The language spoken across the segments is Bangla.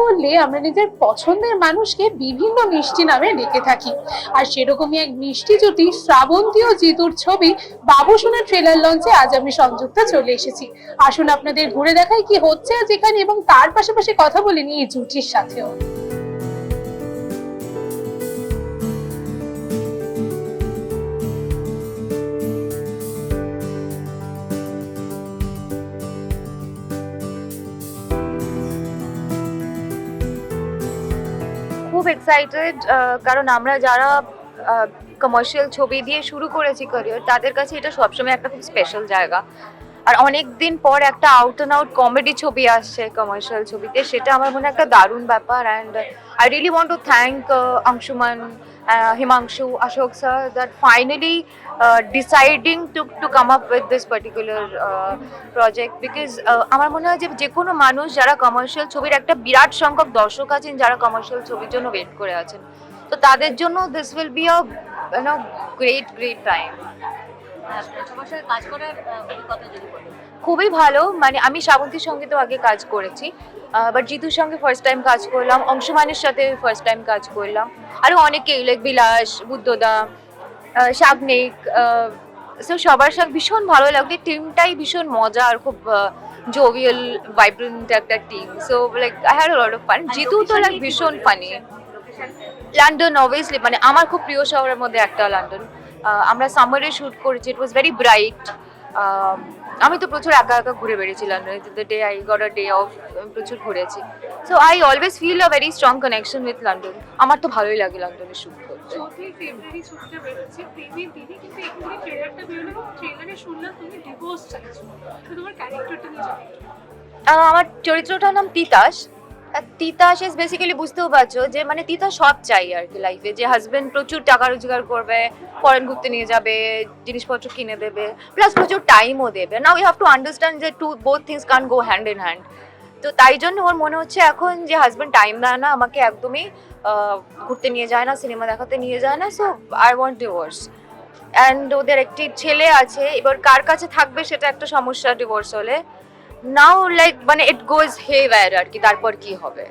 করলে আমরা নিজের পছন্দের মানুষকে বিভিন্ন মিষ্টি নামে ডেকে থাকি। আর সেরকমই এক মিষ্টি জুটি শ্রাবন্তী ও জিতুর ছবি বাবুসোনা ট্রেলার লঞ্চে আজ আমি সংযুক্ত চলে এসেছি। আসুন আপনাদের ঘুরে দেখাই কি হচ্ছে আজ এখানে এবং তার পাশাপাশি কথা বলে নিই এই জুটির সাথেও। এক্সাইটেড কারণ আমরা যারা কমার্শিয়াল ছবি দিয়ে শুরু করেছি ক্যারিয়ার তাদের কাছে এটা সবসময় একটা খুব স্পেশাল জায়গা। আর অনেক দিন পর একটা আউট অ্যান্ড আউট কমেডি ছবি আসছে কমার্শিয়াল ছবিতে, সেটা আমার মনে একটা দারুণ ব্যাপার and I really want to thank Anshuman Himanshu Ashok sir that finally deciding to to come up with this particular project because আমার মনে হয় যে যে কোনো মানুষ যারা কমার্শিয়াল ছবির একটা বিরাট সংখ্যক দর্শক আছেন, যারা কমার্শিয়াল ছবির জন্য ওয়েট করে আছেন, তো তাদের জন্য this will be a great great time কাজ করার অভিজ্ঞতা যদি খুবই ভালো। মানে আমি শ্রাবন্তীর সঙ্গে তো আগে কাজ করেছি। বাট জিতুর সঙ্গে ফার্স্ট টাইম কাজ করলাম অংশমানের সাথে ফার্স্ট টাইম কাজ করলাম। আরও অনেকেই লাইক বিলাস বুদ্ধদা শাগনিক সো সবার সাথে ভীষণ ভালো লাগবে টিমটাই ভীষণ মজা আর খুব জোভিয়াল ভাইব্রেন্ট একটা team so like I had lot of fun Jitu তো লাইক ভীষণ ফানি লন্ডন অবভিয়াসলি মানে আমার খুব প্রিয় শহরের মধ্যে একটা লন্ডন আমরা সামারে শ্যুট করেছি ইট ওয়াজ ভেরি ব্রাইট আমি তো প্রচুর একা একা ঘুরে বেড়েছিলাম লন্ডনে the day I got a day off প্রচুর ঘুরেছি। So I always feel a very strong connection with London আমার তো ভালোই লাগে লন্ডনে শুট করতে। আমার চরিত্রটার নাম তিতাস। তিতাস ইজ বেসিক্যালি বুঝতেও পারছ যে মানে তিতাস সব চাই আর কি লাইফে যে হাজবেন্ড প্রচুর টাকা রোজগার করবে ফরেন ঘুরতে নিয়ে যাবে, জিনিসপত্র কিনে দেবে প্লাস প্রচুর টাইমও দেবে। Now you have to understand যে two both things can go hand in hand তো তাই জন্য ওর মনে হচ্ছে এখন যে হাজবেন্ড টাইম দেয় না, আমাকে একদমই ঘুরতে নিয়ে যায় না সিনেমা দেখাতে নিয়ে যায় না so I want divorce and ওদের একটি ছেলে আছে, এবার কার কাছে থাকবে সেটা একটা সমস্যা ডিভোর্স হলে। নাও লাইক মানে ইট গোজ হে ওয়্যার আর কি তারপর কি হবে?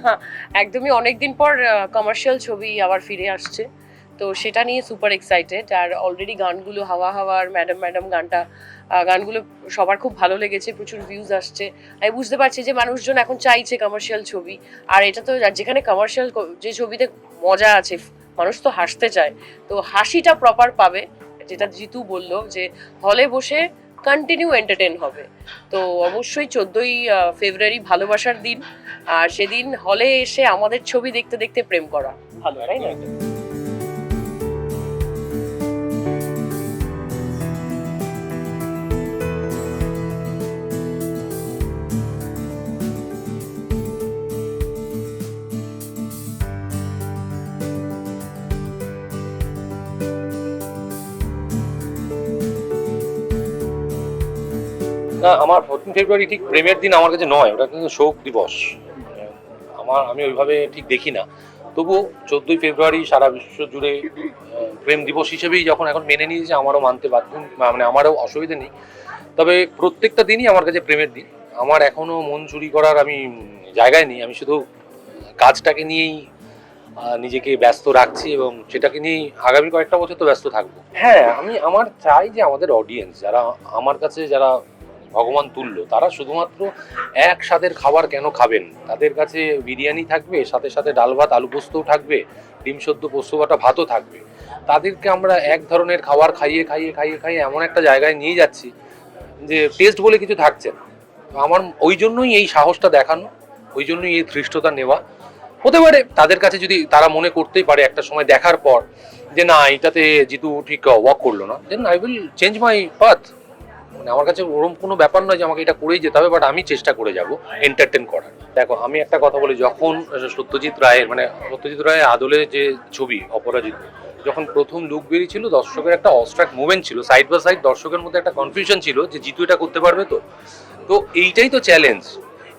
একদমই অনেকদিন পর কমার্শিয়াল ছবি আবার ফিরে আসছে। তো সেটা নিয়ে সুপার এক্সাইটেড আর অলরেডি গানগুলো, হাওয়া হাওয়ার ম্যাডাম ম্যাডাম গানটা গানগুলো সবার খুব ভালো লেগেছে, প্রচুর ভিউজ আসছে। আমি বুঝতে পারছি যে মানুষজন এখন চাইছে কমার্শিয়াল ছবি। আর এটা তো যেখানে কমার্শিয়াল যে ছবিতে মজা আছে, মানুষ তো হাসতে চায়। তো হাসিটা প্রপার পাবে, যেটা জিতু বলল যে হলে বসে কন্টিনিউ এন্টারটেন হবে। তো অবশ্যই চোদ্দই ফেব্রুয়ারি ভালোবাসার দিন। আর সেদিন হলে এসে আমাদের ছবি দেখতে দেখতে প্রেম করা। ভালো, তাই না? না, আমার ফোরটিন ফেব্রুয়ারি ঠিক প্রেমের দিন আমার কাছে নয়, ওটা কিন্তু শোক দিবস। আমার, আমি ওইভাবে ঠিক দেখি না। তবু চোদ্দোই ফেব্রুয়ারি সারা বিশ্ব জুড়ে প্রেম দিবস হিসেবেই যখন এখন মেনে নিয়েছে, আমারও মানতে বাধ্য মানে আমারও অসুবিধা নেই। তবে প্রত্যেকটা দিনই আমার কাছে প্রেমের দিন। আমার এখনও মন চুরি করার আমি জায়গায় নেই। আমি শুধু কাজটাকে নিয়েই নিজেকে ব্যস্ত রাখছি এবং সেটাকে নিয়েই আগামী কয়েকটা বছর তো ব্যস্ত থাকব। হ্যাঁ আমি, আমার চাই যে আমাদের অডিয়েন্স যারা আমার কাছে, যারা ভগবান তুল্য। তারা শুধুমাত্র এক স্বাদের খাবার কেন খাবেন? তাদের কাছে বিরিয়ানি থাকবে, সাথে সাথে ডাল ভাত, আলু পোস্তও থাকবে, ডিম সদ্য পোস্ত বাটা ভাতও থাকবে। তাদেরকে আমরা এক ধরনের খাবার খাইয়ে খাইয়ে খাইয়ে খাইয়ে এমন একটা জায়গায় নিয়ে যাচ্ছি যে টেস্ট বলে কিছু থাকছে না। আমার, ওই জন্যই এই সাহসটা দেখানো, ওই জন্যই এই ধৃষ্টতা নেওয়া। হতে পারে তাদের কাছে যদি তারা মনে করতেই পারে একটা সময় দেখার পর যে না এটাতে জিতু ঠিক ওয়াক করল না then I will change my path মানে আমার কাছে ওরকম কোনো ব্যাপার নয় যে আমাকে এটা করেই যেতে হবে বাট আমি চেষ্টা করে যাব এন্টারটেন করার। দেখো, আমি একটা কথা বলি, যখন সত্যজিৎ রায়ের মানে সত্যজিৎ রায়ের আদলে যে ছবি, অপরাজিত, যখন প্রথম লুক বেরিয়েছিল, দর্শকের একটা অস্ট্রাক মুভমেন্ট ছিল সাইড বাই সাইড দর্শকের মধ্যে একটা কনফিউশন ছিল যে জিতু এটা করতে পারবে তো। তো এইটাই তো চ্যালেঞ্জ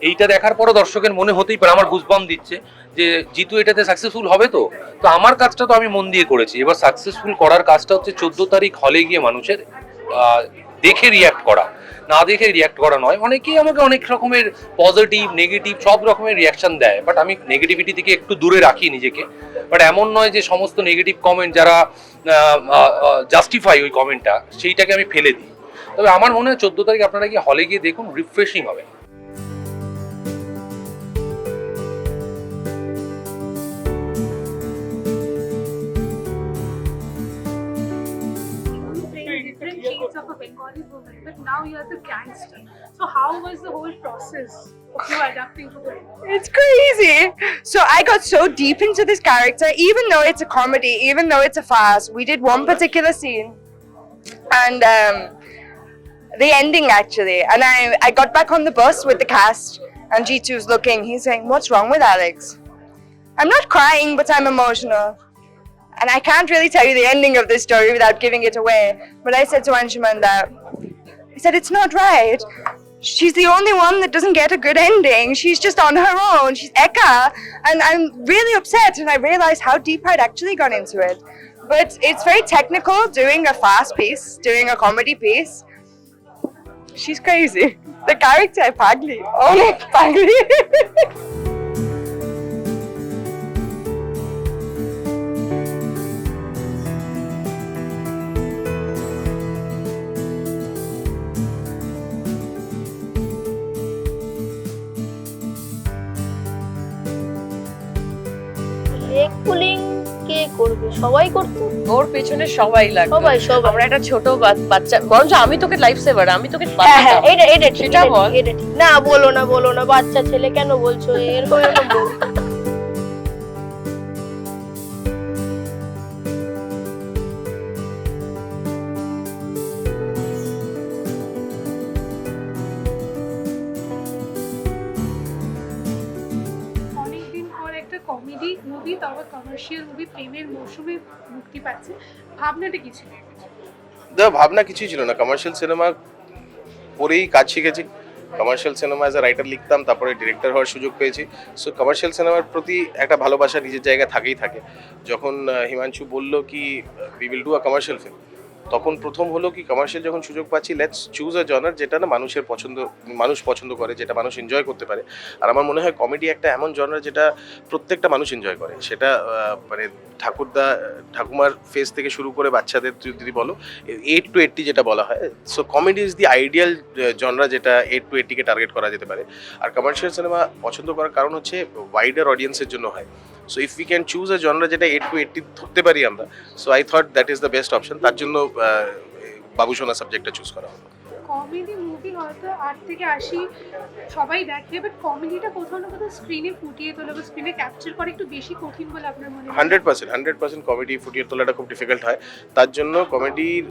এইটা দেখার পরও দর্শকের মনে হতেই পারে, আমার গুজবাম দিচ্ছে যে জিতু এটাতে সাকসেসফুল হবে তো। তো আমার কাজটা তো আমি মন দিয়ে করেছি। এবার সাকসেসফুল করার কাজটা হচ্ছে চোদ্দ তারিখ হলে গিয়ে মানুষের দেখে রিয়াক্ট করা। না দেখে রিয়াক্ট করা নয়, অনেকেই আমাকে অনেক রকমের পজিটিভ নেগেটিভ সব রকমের রিয়াকশন দেয়। বাট আমি নেগেটিভিটি থেকে একটু দূরে রাখি নিজেকে। বাট এমন নয় যে সমস্ত নেগেটিভ কমেন্ট যারা জাস্টিফাই ওই কমেন্টটা সেইটাকে আমি ফেলে দিই। তবে আমার মনে হয় চোদ্দ তারিখ আপনারা কি হলে গিয়ে দেখুন রিফ্রেশিং হবে। Now you're the gangster. So how was the whole process of you adapting to role? It's crazy. So I got so deep into this character, even though it's a comedy, even though it's a farce. We did one particular scene, and um, the ending actually. And I, I got back on the bus with the cast, and G2's looking. He's saying, "What's wrong with Alex?" I'm not crying, but I'm emotional. And I can't really tell you the ending of this story without giving it away. But I said to Anshuman that said it's not right she's the only one that doesn't get a good ending. She's just on her own. She's Eka. And I'm really upset. And I realized how deep I'd actually gone into it. But it's very technical doing a fast piece, doing a comedy piece. She's crazy. The character, Pagli. Oh, Pagli. সবাই করতো। ওর পেছনে সবাই লাগতো। সবাই সব আমরা একটা ছোট বাচ্চা বরঞ্চ আমি তোকে লাইফ সেভার আমি তোকে হ্যাঁ হ্যাঁ এটা এটা সেটা বল। না বলো না বলো না বাচ্চা ছেলে কেন বলছো? এরকম এরকম কমেডি মুভি তাও কমার্শিয়াল মুভি প্রেমের মৌসুমে মুক্তি পাচ্ছে। ভাবনাটা কি ছিল? দা ভাবনা কিছুই ছিল না। কমার্শিয়াল সিনেমা পরেই কাজ শিখেছি। Commercial cinema as a writer লিখতাম, তারপরে ডিরেক্টর হওয়ার সুযোগ পেয়েছি। সো কমার্শিয়াল সিনেমার প্রতি একটা ভালোবাসা নিজের জায়গায় থাকেই থাকে। যখন হিমাংশু বলল কি we will do a commercial film তখন প্রথম হলো কি কমার্শিয়াল যখন সুযোগ পাচ্ছি লেটস চুজ আ জনার যেটা না মানুষের পছন্দ, মানুষ পছন্দ করে, যেটা মানুষ এনজয় করতে পারে। আর আমার মনে হয় কমেডি একটা এমন জনার যেটা প্রত্যেকটা মানুষ এনজয় করে। সেটা মানে ঠাকুরদা, ঠাকুমার ফেস থেকে শুরু করে বাচ্চাদের যদি বলো এইট টু এইটটি যেটা বলা হয় so comedy is the ideal genre যেটা এইট টু এইটটিকে টার্গেট করা যেতে পারে। আর কমার্শিয়াল সিনেমা পছন্দ করার কারণ হচ্ছে ওয়াইডার অডিয়েন্সের জন্য হয়। So if we can choose a genre যেটা এইট টু এইটটি ধরতে পারি আমরা so I thought that is the best option তার জন্য বাবুসোনা সাবজেক্টটা চুজ করা হলো। কমেডি মুভি হয়তো আট থেকে আশি সবাই দেখে বাট কমেডিটা কোথাও না কোথাও স্ক্রিনে ফুটিয়ে তোলে বা স্ক্রিনে ক্যাপচার করে একটু বেশি কঠিন বলে আপনার মনে হয়? Hundred percent hundred percent comedy ফুটিয়ে তোলাটা খুব ডিফিকাল্ট হয়। তার জন্য কমেডির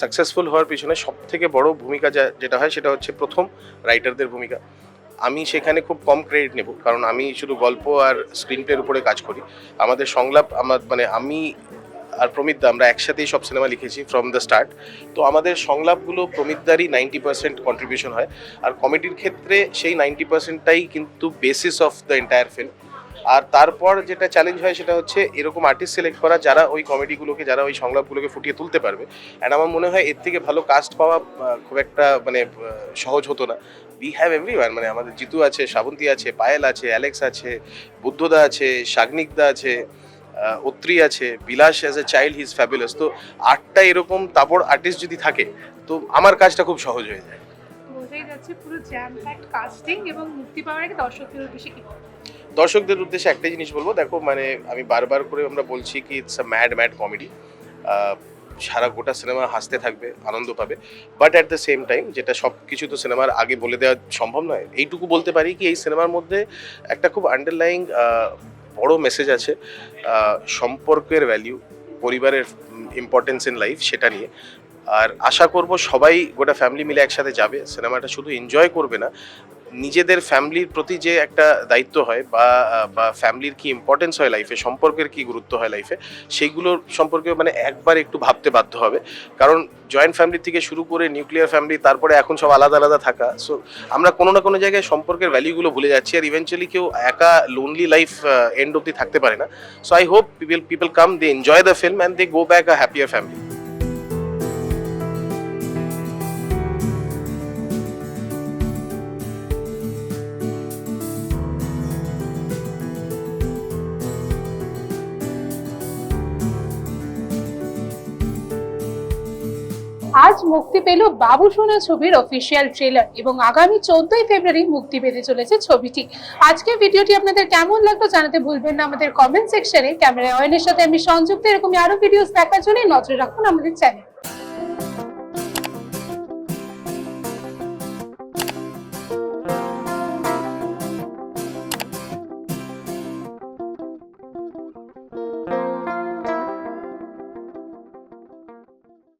সাকসেসফুল হওয়ার পিছনে সব থেকে বড় ভূমিকা যেটা হয় সেটা হচ্ছে প্রথম রাইটারদের ভূমিকা। আমি সেখানে খুব কম ক্রেডিট নেব, কারণ আমি শুধু গল্প আর স্ক্রিন প্লের উপরে কাজ করি। আমাদের সংলাপ, আমার মানে আমি আর প্রমিতদা আমরা একসাথেই সব সিনেমা লিখেছি ফ্রম দ্য স্টার্ট তো আমাদের সংলাপগুলো প্রমিতদারই নাইনটি পার্সেন্ট কন্ট্রিবিউশন হয়। আর কমেডির ক্ষেত্রে সেই নাইনটি পার্সেন্টটাই কিন্তু basis of the entire film আর তারপর যেটা চ্যালেঞ্জ হয় সেটা হচ্ছে এরকম আর্টিস্ট সিলেক্ট করা যারা ওই কমেডিগুলোকে যারা ওই সংলাপগুলোকে ফুটিয়ে তুলতে পারবে। অ্যান্ড আমার মনে হয় এর থেকে ভালো কাস্ট পাওয়া খুব একটা মানে সহজ হতো না। উই হ্যাভ এভরি মানে আমাদের জিতু আছে, শ্রাবন্তী আছে, পায়েল আছে, অ্যালেক্স আছে, বুদ্ধদা আছে শাগনিকদা আছে অত্রি আছে, Bilas as a child his fabulous তো আটটা এরকম তাবড় আর্টিস্ট যদি থাকে, তো আমার কাজটা খুব সহজ হয়ে যায়। বোঝাই যাচ্ছে পুরো জ্যাম কাস্টিং এবং মুক্তি পাওয়ার আগে দর্শকদের উদ্দেশ্যে কি? দর্শকদের উদ্দেশ্যে একটাই জিনিস বলব, দেখো মানে আমি বারবার করে আমরা বলছি কি it's a mad mad comedy সারা গোটা সিনেমা হাসতে থাকবে, আনন্দ পাবে। But at the same time যেটা সব কিছু তো সিনেমার আগে বলে দেওয়া সম্ভব নয়, এইটুকু বলতে পারি কি, এই সিনেমার মধ্যে একটা খুব আন্ডারলাইং বড় মেসেজ আছে সম্পর্কের ভ্যালিউ পরিবারের ইম্পর্টেন্স ইন লাইফ সেটা নিয়ে। আর আশা করব সবাই গোটা ফ্যামিলি মিলে একসাথে যাবে, সিনেমাটা শুধু এনজয় করবে না নিজেদের ফ্যামিলির প্রতি যে একটা দায়িত্ব হয় বা বা ফ্যামিলির কি ইম্পর্টেন্স হয় লাইফে সম্পর্কের কি গুরুত্ব হয় লাইফে সেইগুলোর সম্পর্কে মানে একবার একটু ভাবতে বাধ্য হবে। কারণ জয়েন্ট ফ্যামিলি থেকে শুরু করে নিউক্লিয়ার ফ্যামিলি তারপরে এখন সব আলাদা আলাদা থাকা। সো আমরা কোনো না কোনো জায়গায় সম্পর্কের ভ্যালিউগুলো ভুলে যাচ্ছি আর ইভেনচুয়ালি কেউ একা লোনলি লাইফ এন্ড অব্দি থাকতে পারে না। So I hope people people come they enjoy the film and they go back a happier family আজ মুক্তি পেল বাবু সোনা ছবির অফিসিয়াল ট্রেলার এবং আগামী চোদ্দই ফেব্রুয়ারি মুক্তি পেতে চলেছে ছবিটি। আজকে ভিডিওটি আপনাদের কেমন লাগল জানাতে ভুলবেন না। আমাদের কমেন্ট সেকশনে ক্যামেরা অয়নের সাথে আমি সংযুক্ত। এরকমই আরও ভিডিওস দেখার জন্য নজরে রাখুন আমাদের চ্যানেল